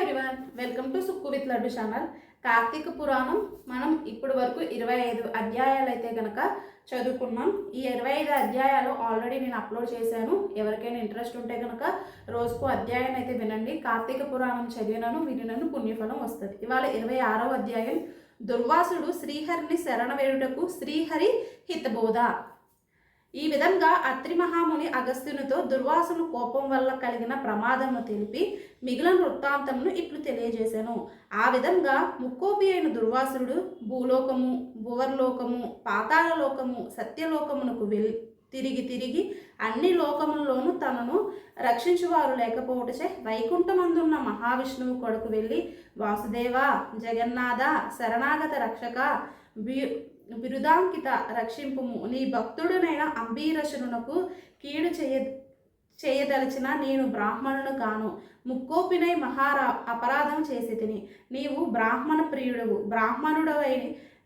Everyone welcome to Sukku with Laddu channel Karthika Puranam మనం ఇప్పటి వరకు ఇరవై ఐదు అధ్యాయాలు అయితే కనుక చదువుకున్నాం. ఈ ఇరవై ఐదు అధ్యాయాలు ఆల్రెడీ నేను అప్లోడ్ చేశాను. ఎవరికైనా ఇంట్రెస్ట్ ఉంటే కనుక రోజుకు అధ్యాయం అయితే వినండి. కార్తీక పురాణం చదివినను వినినను పుణ్యఫలం వస్తుంది. ఇవాళ ఇరవై ఆరవ అధ్యాయం. దుర్వాసుడు శ్రీహరిని శరణ వేడుటకు శ్రీహరి హితబోధ. ఈ విధంగా అత్రి మహాముని అగస్త్యునితో దుర్వాసును కోపం వల్ల కలిగిన ప్రమాదమును తెలిపి మిగిలిన వృత్తాంతమును ఇప్పుడు తెలియజేశాను. ఆ విధంగా ముక్కోపి అయిన దుర్వాసుడు భూలోకము భువర్లోకము పాతాళలోకము సత్యలోకమునకు వెల్ తిరిగి తిరిగి అన్ని లోకముల్లోనూ తనను రక్షించువారు లేకపోవటచే వైకుంఠమందున్న మహావిష్ణువు కొడుకు వెళ్ళి వాసుదేవ జగన్నాథ శరణాగత రక్షక బి- బిరుదాంకిత రక్షింపుము. నీ భక్తుడునైన అంబీరసునకు కీడు చేయ చేయదలిచిన నేను బ్రాహ్మణుడు కాను. ముక్కోపినై మహారా అపరాధం చేసి తిని నీవు బ్రాహ్మణ ప్రియుడవు. బ్రాహ్మణుడు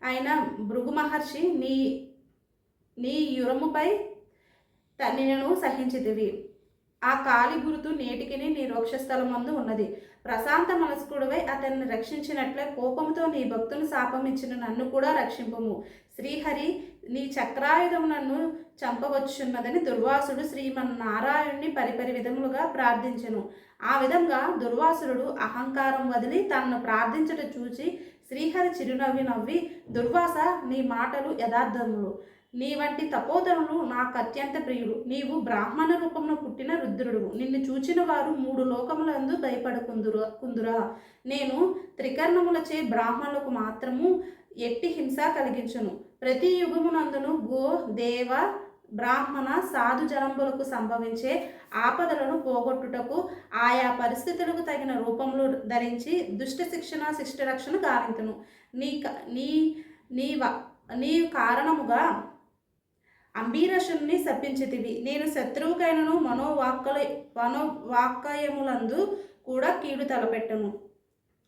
అయిన భృగు మహర్షి నీ నీ యురముపై తన్నినను సహించితివి. ఆ కాలి గురుతు నేటికిని నీ రోక్షస్థలం రోక్షస్థలమందు ఉన్నది. ప్రశాంత మనస్కుడివై అతన్ని రక్షించినట్లే కోపంతో నీ భక్తులు శాపమిచ్చిన నన్ను కూడా రక్షింపము. శ్రీహరి నీ చక్రాయుధం నన్ను చంపవచ్చున్నదని దుర్వాసుడు శ్రీమన్నారాయణ్ణి పరిపరి విధములుగా ప్రార్థించెను. ఆ విధంగా దుర్వాసురుడు అహంకారం వదిలి తనను ప్రార్థించట చూచి శ్రీహరి చిరునవ్వి నవ్వి దుర్వాస నీ మాటలు యథార్థములు. నీ వంటి తపోధనులు నాకు అత్యంత ప్రియుడు నీవు బ్రాహ్మణ రూపంలో పుట్టిన రుద్రుడు నిన్ను చూచిన వారు మూడు లోకములందు భయపడకుందురు కుందురా. నేను త్రికర్ణములచే బ్రాహ్మణులకు మాత్రము ఎట్టి హింస కలిగించును. ప్రతి యుగమునందును గో దేవ బ్రాహ్మణ సాధు జనంబులకు సంభవించే ఆపదలను పోగొట్టుటకు ఆయా పరిస్థితులకు తగిన రూపంలో ధరించి దుష్ట శిక్షణ శిష్ట రక్షణ గావింతును. నీ క- నీ నీ వ- నీ కారణముగా అంబీరషుల్ని శప్పించితివి నేను శత్రువుకైనను మనోవాక్కల మనోవాక్కయములందు కూడా కీడు తలపెట్టను.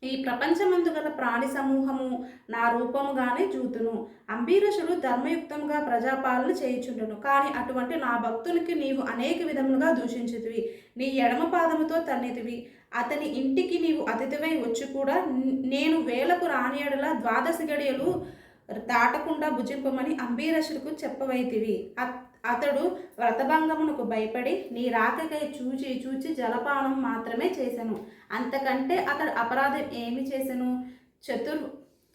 ఈ ప్రపంచమందు గల ప్రాణి సమూహము నా రూపముగానే చూతును అంబీరషుడు ధర్మయుక్తంగా ప్రజాపాలన చేయుచుండును. కానీ అటువంటి నా భక్తునికి నీవు అనేక విధములుగా దూషించుతివి. నీ ఎడమ పాదముతో తన్నితివి. అతని ఇంటికి నీవు అతిథివై వచ్చి కూడా నేను వేలకు రానియడలా ద్వాదశి గడియలు దాటకుండా భుజింపమని అంబీరసుడికి చెప్పవైతివి. అత్- అతడు వ్రతభంగమునకు భయపడి నీ రాకకై చూచి చూచి జలపానం మాత్రమే చేశాను అంతకంటే అతడు అపరాధం ఏమి చేశాను చతుర్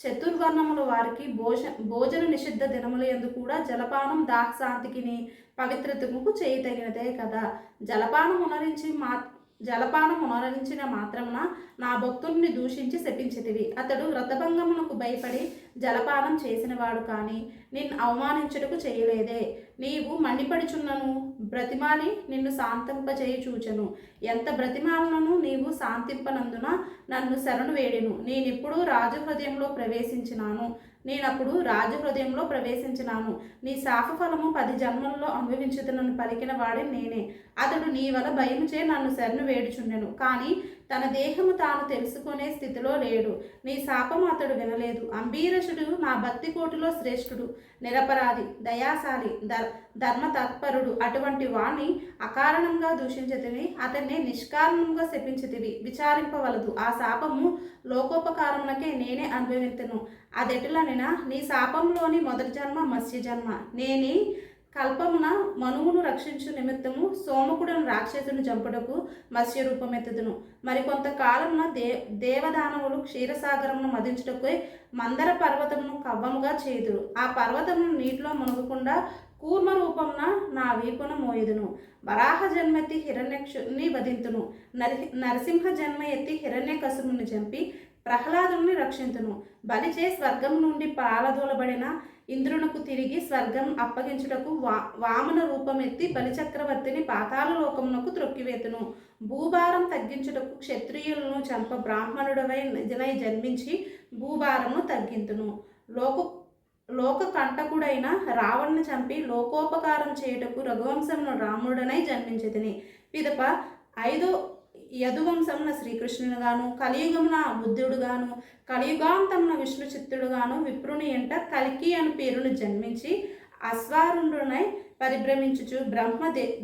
చతుర్వర్ణముల వారికి భోజ భోజన నిషిద్ధ దినముల ఎందు కూడా జలపానం దాహశాంతికిని పవిత్రతకు చేయతగినదే కదా. జలపానం ఉనరించి మా జలపానం ఉనరించిన మాత్రమున నా భక్తుల్ని దూషించి శపించితివి. అతడు వ్రతభంగమునకు భయపడి జలపానం చేసినవాడు కానీ నిన్ను అవమానించుటకు చేయలేదే. నీవు మండిపడుచున్నను బ్రతిమాలి నిన్ను శాంతింపచేయి చూచెను ఎంత బ్రతిమాలను నీవు శాంతింపనందున నన్ను శరణు వేడెను. నేనిప్పుడు రాజు హృదయంలో ప్రవేశించినాను. నేనప్పుడు రాజు హృదయంలో ప్రవేశించినాను. నీ శాప ఫలము పది జన్మల్లో అనుభవించుతున్నను పలికిన వాడే నేనే. అతడు నీ వల భయముచే నన్ను శరణు వేడుచుండెను. కానీ తన దేహము తాను తెలుసుకునే స్థితిలో లేడు. నీ శాపం అతడు వినలేదు. అంబీరసుడు నా భక్తి కోటిలో శ్రేష్ఠుడు. నిరపరాధి దయాశాలి ధర్ ధర్మ తత్పరుడు అటువంటి వాణ్ణి అకారణంగా దూషించతివి. అతన్ని నిష్కారణంగా శపించితివి. విచారింపవలదు. ఆ శాపము లోకోపకారమునకే నేనే అనుభవించను అదెటులనినా నీ శాపంలోని మొదటి జన్మ మత్స్య జన్మ. నేని కల్పమున మనువును రక్షించు నిమిత్తము సోమకుడును రాక్షసుని చంపుటకు మత్స్య రూపమెత్తుదును మరికొంతకాలమున దే దేవదానవులు క్షీరసాగరమును మదించుటకు మందర పర్వతమును కవ్వముగా చేదురు ఆ పర్వతమును నీటిలో మునగకుండా కూర్మ రూపమున నా వీపున మోయుదును. వరాహ జన్మెత్తి హిరణ్యక్షుని వధింతును. నరి నరసింహ జన్మ ఎత్తి హిరణ్యకసుని చంపి ప్రహ్లాదుని రక్షించును బలిచే స్వర్గం నుండి పాలదూలబడిన ఇంద్రునకు తిరిగి స్వర్గం అప్పగించుటకు వా వామన రూపమెత్తి బలిచక్రవర్తిని పాతాల లోకమునకు త్రొక్కివేతును. భూభారం తగ్గించుటకు క్షత్రియులను చంప బ్రాహ్మణుడవై నిజనై జన్మించి భూభారమును తగ్గింతును. లోక లోక కంటకుడైన రావణ్ణి చంపి లోకోపకారం చేయుటకు రఘువంశమును రాముడనై జన్మించదిని పిదప ఐదో యదువంశమున శ్రీకృష్ణుడుగాను కలియుగమున బుద్ధుడుగాను కలియుగాంతమున విష్ణు చిత్తుడుగాను విప్రుని ఎంట కలికి అని పేరును జన్మించి అశ్వారుణునై పరిభ్రమించుచు బ్రహ్మదే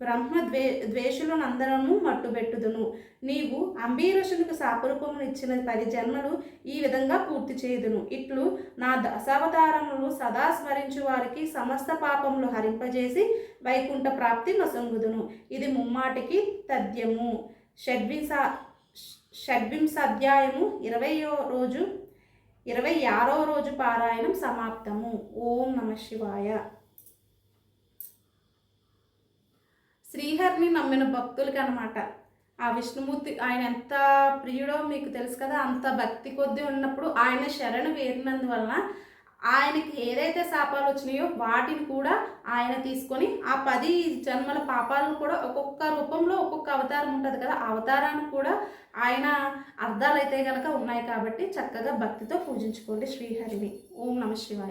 బ్రహ్మ ద్వే ద్వేషులనందరము మట్టుబెట్టుదును. నీవు అంబీరసునికి శాపరూపమును ఇచ్చిన పది జన్మలు ఈ విధంగా పూర్తి చేయుదును. ఇట్లు నా దశావతారములు సదా స్మరించు వారికి సమస్త పాపములు హరింపజేసి వైకుంఠ ప్రాప్తి నొసంగుదును. ఇది ముమ్మాటికి తథ్యము షడ్వింస షడ్వింశాధ్యాయము ఇరవయో రోజు ఇరవై ఆరో రోజు పారాయణం సమాప్తము. ఓం నమ శివాయ. శ్రీహరిని నమ్మిన భక్తులకి అనమాట ఆ విష్ణుమూర్తి ఆయన ఎంత ప్రియుడో మీకు తెలుసు కదా అంత భక్తి కొద్దీ ఉన్నప్పుడు ఆయన శరణు వేరినందువలన ఆయనకి ఏదైతే శాపాలు వచ్చినాయో వాటిని కూడా ఆయన తీసుకొని ఆ పది జన్మల పాపాలను కూడా ఒక్కొక్క రూపంలో ఒక్కొక్క అవతారం ఉంటుంది కదా అవతారాన్ని అవతారానికి కూడా ఆయన అర్థాలు అయితే కనుక ఉన్నాయి కాబట్టి చక్కగా భక్తితో పూజించుకోండి శ్రీహరిని. ఓం నమ శివాయ.